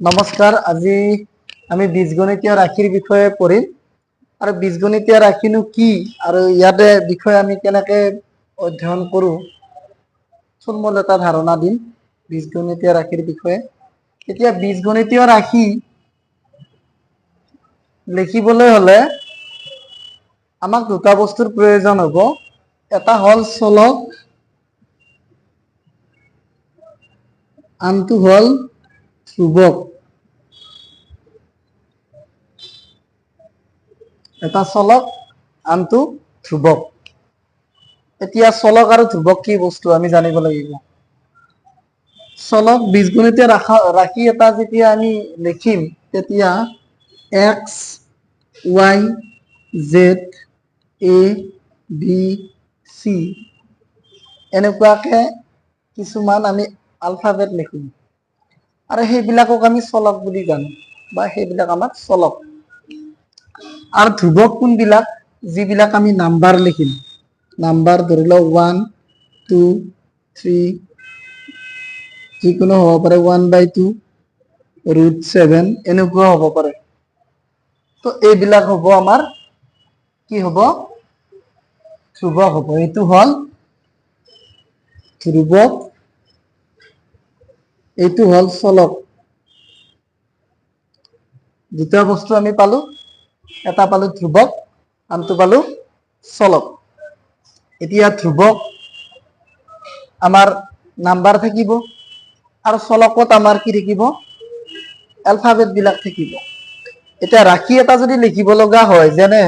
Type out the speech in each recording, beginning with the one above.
নমস্কাৰ আজি আমি বীজগণিতীয় ৰাশিৰ বিষয়ে পঢ়িম। আৰু বীজগণিতীয় ৰাশিনো কি আৰু ইয়াতে বিষয়ে আমি কেনেকে অধ্যয়ন কৰোঁ থুলমূল এটা ধাৰণা দিম বীজগণিতীয় ৰাশিৰ বিষয়ে। এতিয়া বীজগণিতীয় ৰাশি লিখিবলৈ হলে আমাক দুটা বস্তুৰ প্ৰয়োজন হ'ব। এটা হ'ল চলক, আনটো হ'ল ধ্ৰুৱক। এটা চলক, আনটো ধ্ৰুৱক। এতিয়া চলক আৰু ধ্ৰুৱক কি বস্তু আমি জানিব লাগিব। চলক বীজগণিতীয় ৰাশা ৰাশি এটা যেতিয়া আমি লিখিম, তেতিয়া X, Y, Z, A, B, C. এনেকুৱাকে কিছুমান আমি আলফাবেট লিখিম আৰু সেইবিলাকক আমি চলক বুলি জানো, বা সেইবিলাক আমাক চলক আৰু ধ্ৰুৱক কোনবিলাক? যিবিলাক আমি নাম্বাৰ লিখিম। নাম্বাৰ ধৰি লওক ওৱান টু থ্ৰী যিকোনো হ'ব পাৰে one by two root seven এনেকুৱা হ'ব পাৰে। তো এইবিলাক হ'ব আমাৰ, কি হ'ব? ধ্ৰুৱক হ'ব। এইটো হ'ল ধ্ৰুৱক এইটো হ'ল চলক। দুটা বস্তু আমি পালো। এটা পালো ধ্ৰুৱক আনটো পালো চলক। এতিয়া ধ্ৰুৱক আমাৰ নাম্বাৰ থাকিব আৰু চলকত আমাৰ কি থাকিব? এলফাবেট বিলাক থাকিব। এতিয়া ৰাশি এটা যদি লিখিব লগা হয়, যেনে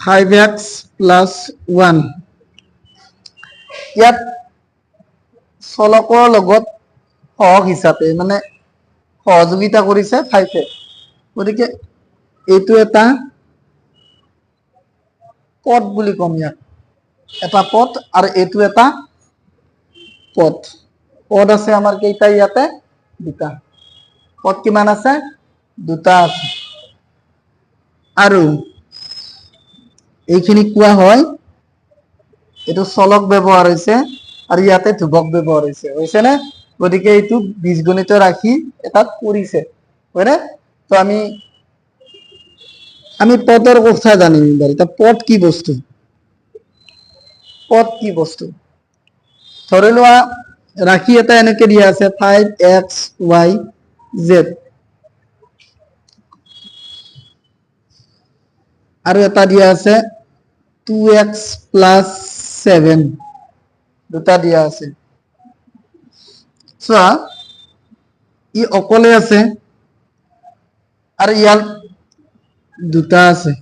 ফাইভ এক্স প্লাছ ওৱান ইয়াত চলকৰ লগত সহগ হিচাপে মানে সহযোগিতা কৰিছে ফাইভে গতিকে এইটো এটা পদ বুলি ক'ম ইয়াক। এটা পদ আৰু এইটো এটা পদ পদ আছে আমাৰ কেইটা ইয়াতে? দুটা। পদ কিমান আছে? দুটা আছে। আৰু এইখিনি কোৱা হয়, এইটো চলক ব্যৱহাৰ হৈছে আৰু ইয়াতে ধ্ৰুৱক ব্যৱহাৰ হৈছে। হৈছে নে? গতিকে এইটো বীজগণিত ৰাশি এটাত পৰিছে। হয়নে? তো আমি আমি পদৰ কথা জানিম এবাৰ এতিয়া পদ কি বস্তু? পদ কি বস্তু? ধৰি লোৱা ৰাশি এটা এনেকে দিয়া আছে ফাইভ এক্স ৱাই জেড আৰু এটা দিয়া আছে টু এক্স প্লাছ ছেভেন দুটা দিয়া আছে। চোৱা, ই অকলে আছে আৰু ইয়াৰ দুটা আছে।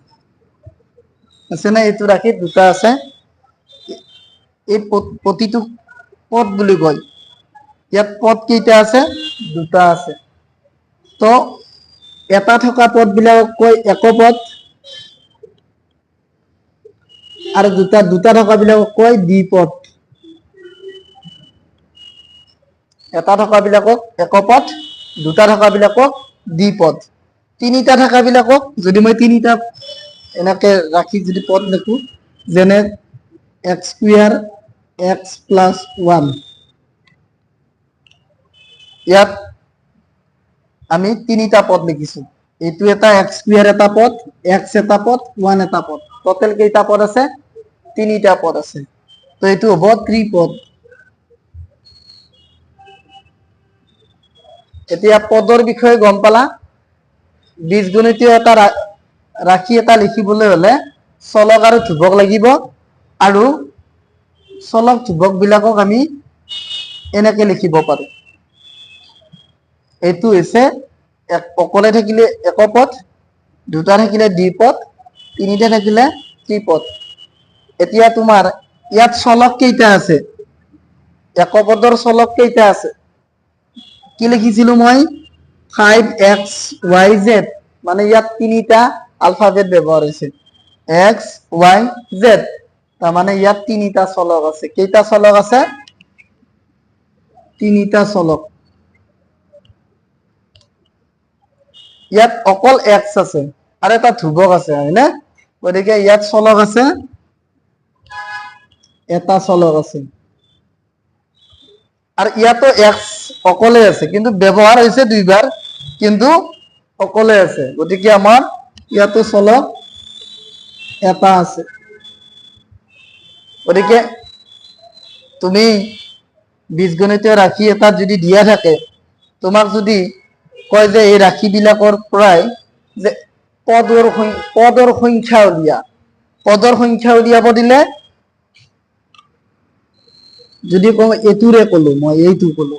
আছে নে? এইটো ৰাশিত দুটা আছে। এই প্ৰতিটো পদ বুলি কয়। ইয়াত পদ কেইটা আছে? দুটা আছে। তো, এটা থকা পদ বিলাকক কয় একপদ। আৰু দুটা দুটা থকা বিলাকক কয় দ্বিপদ। এটা থকা বিলাকক একপদ, দুটা থকা বিলাকক দ্বিপদ। তিনিটা থকা বিলাকক, যদি মই তিনিটা এনেকে ৰাখি যদি পদ লিখো যেনে X square X plus one ইয়াত আমি তিনিটা পদ লিখিছো এইটো এটা এক্স স্কুৱেৰ এটা পদ এক্স এটা পদ ওৱান এটা পদ। টোটেল কেইটা পদ আছে? তিনিটা পদ আছে। তো এইটো হ'ব ত্ৰিপদ। এতিয়া পদৰ বিষয়ে গম পালা? বীজগণিতীয় এটা ৰা- ৰাশি এটা লিখিবলৈ হলে চলক আৰু ধ্ৰুৱক লাগিব আৰু চলক ধ্ৰুৱক বিলাকক আমি এনেকে লিখিব পাৰো। এইটো হৈছে এক- অকলে থাকিলে একপদ, দুটা থাকিলে দ্বিপদ, তিনিটা থাকিলে ত্ৰিপদ। এতিয়া তোমাৰ ইয়াত চলক কেইটা আছে? একপদৰ চলক কেইটা আছে? কি লিখিছিলো মই? ফাইভ এক্স ৱাই জেড মানে ইয়াত তিনিটা আলফাবেট ব্যৱহাৰ হৈছে। এক্স ৱাই জেড তাৰমানে ইয়াত তিনিটা চলক আছে। কেইটা চলক আছে? তিনিটা চলক। ইয়াত অকল এক্স আছে, আৰু এটা ধ্ৰুৱক আছে, হয়নে? গতিকে ইয়াত চলক আছে, এটা চলক আছে। আৰু ইয়াতো এক্স অকলে আছে, কিন্তু ব্যৱহাৰ হৈছে দুইবাৰ কিন্তু অকলে আছে। গতিকে আমাৰ ইয়াতো চলক এটা আছে। গতিকে তুমি বীজগণিতীয় ৰাশি এটাত যদি দিয়া থাকে, তোমাক যদি কয় যে এই ৰাশিবিলাকৰ পৰাই যে পদৰ পদৰ সংখ্যা উলিয়া। পদৰ সংখ্যা উলিয়াব দিলে, যদি কওঁ, এইটোৰে কলো, মই এইটো কলো।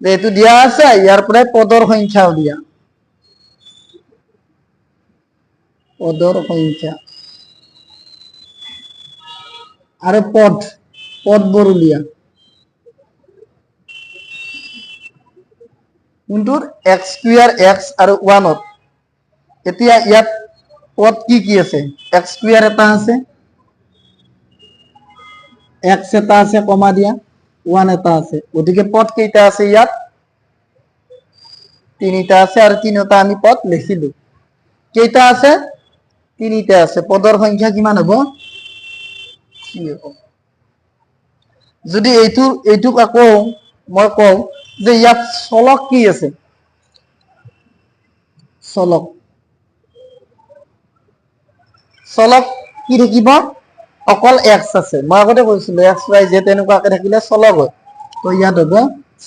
যে এইটো দিয়া আছে, ইয়াৰ পৰাই পদৰ সংখ্যা উলিয়া। পদৰ সংখ্যা। আৰু পদ, পদবোৰ উলিয়া। কোনটোৰ? এক্স স্কুৱেৰ এক্স আৰু ওৱানত। এতিয়া ইয়াত পদ কি কি আছে? এক্স স্কুৱেৰ এটা আছে। এক্স এটা আছে, কমা দিয়া। ওৱান আছে। গতিকে পদ কেইটা আছে ইয়াত? তিনিটা আছে আৰু তিনিটা আমি পদ লিখিলো। কেইটা আছে? তিনিটা আছে। পদৰ সংখ্যা কিমান হ'ব? যদি এইটো, এইটোক আকৌ মই কওঁ যে ইয়াত চলক কি আছে? চলক। চলক কি থাকিব? অকল এক্স আছে। মই আগতে কৈছিলো এক্স ৱাই জেড এনেকুৱাকে থাকিলে চলক হয়। তো ইয়াত হ'ব,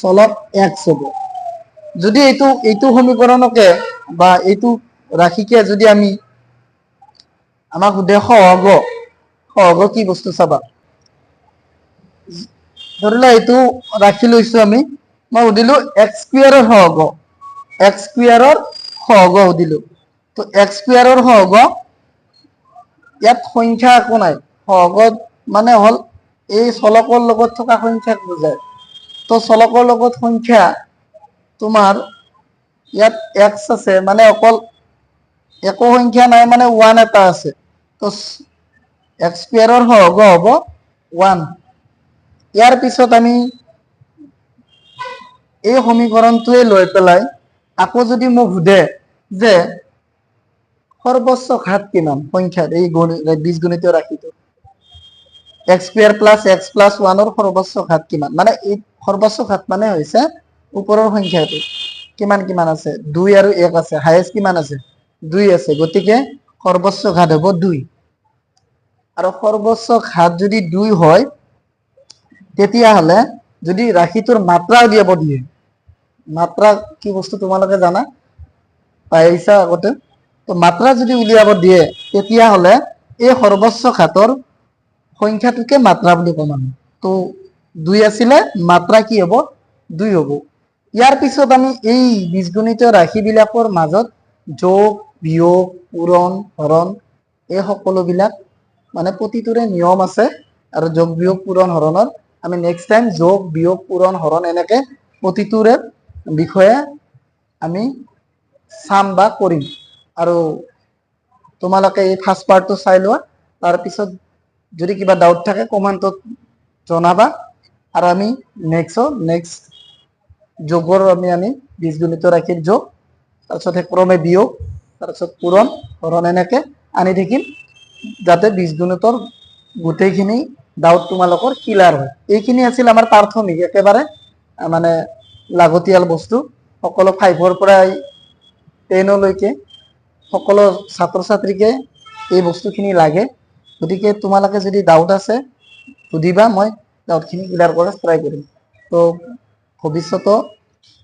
চলক এক্স হ'ব। যদি এইটো এইটো সমীকৰণকে বা এইটো ৰাশিকে যদি আমি আমাক সোধে সহগ সহগ কি বস্তু চাবা? ধৰি লোৱা, এইটো ৰাখি লৈছো আমি, মই সুধিলো এক্স স্কুৱেৰৰ সহগ এক্স স্কুৱেৰৰ সহগ সুধিলো। তো এক্স স্কুৱেৰৰ সহগ, ইয়াত সংখ্যা একো নাই। সহগত মানে হ'ল, এই চলকৰ লগত থকা সংখ্যাক বুজায়? তো চলকৰ লগত সংখ্যা তোমাৰ ইয়াত এক্স আছে মানে অকল একো সংখ্যা নাই মানে ওৱান এটা আছে। তো এক্স স্কুৱেৰৰ সহগ হ'ব ওৱান ইয়াৰ পিছত আমি এই সমীকৰণটোৱে লৈ পেলাই আকৌ যদি মোক সোধে যে সৰ্বোচ্চ ঘাত কিমান সংখ্যাত এই গণি- বীজগণিতীয় ৰাশিটো X square plus X plus ওৱানৰ সৰ্বোচ্চ ঘাত কিমান? মানে এই সৰ্বোচ্চ ঘাত মানে হৈছে ওপৰৰ সংখ্যাটো। কিমান কিমান আছে? দুই আৰু এক আছে। হায়েষ্ট কিমান আছে? দুই আছে। গতিকে সৰ্বোচ্চ ঘাত হ'ব দুই। আৰু সৰ্বোচ্চ ঘাত যদি দুই হয়, তেতিয়াহ'লে যদি ৰাশিটোৰ মাত্ৰা উলিয়াব দিয়ে, মাত্ৰা কি বস্তু তোমালোকে জানা? পাইছা আগতে? তো মাত্ৰা যদি উলিয়াব দিয়ে, তেতিয়াহ'লে এই সৰ্বোচ্চ ঘাতৰ সংখ্যাটোকে মাত্ৰা বুলি ক'ম আমি। তো দুই আছিলে, মাত্ৰা কি হ'ব? দুই হ'ব। ইয়াৰ পিছত আমি এই বীজগণিতীয় ৰাশিবিলাকৰ মাজত যোগ, বিয়োগ, পূৰণ, হৰণ এই সকলোবিলাক মানে প্ৰতিটোৰে নিয়ম আছে আৰু যোগ, বিয়োগ, পূৰণ, হৰণৰ। আমি নেক্সট টাইম যোগ, বিয়োগ, পূৰণ, হৰণ এনেকে প্ৰতিটোৰে বিষয়ে আমি চাম বা কৰিম। আৰু তোমালোকে এই ফাৰ্ষ্ট পাৰ্টটো চাই লোৱা। তাৰপিছত যদি কিবা ডাউট থাকে কমেণ্টত জনাবা। আৰু আমি নেক্সট নেক্সট যোগৰ আমি আমি বীজগণিত ৰাশিৰ যোগ তাৰপিছত ক্ৰমে বিয়োগ, তাৰপিছত পূৰণ হৰণ এনেকে আনি থাকিম, যাতে বীজগণিতৰ গোটেইখিনি ডাউট তোমালোকৰ ক্লিয়াৰ হয়। এইখিনি আছিল আমাৰ প্ৰাথমিক, একেবাৰে মানে লাগতিয়াল বস্তু। সকলো ফাইভৰ পৰাই টেনলৈকে সকলো ছাত্ৰ ছাত্ৰীকে এই বস্তুখিনি লাগে। গতিকে তোমালোকে যদি ডাউট আছে সুধিবা মই ডাউটখিনি ক্লিয়াৰ কৰাৰ ট্ৰাই কৰিম। তো ভৱিষ্যতেও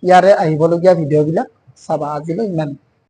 ইয়াৰে আহিবলগীয়া ভিডিঅ'বিলাক চাবা। আজিলৈ ইমান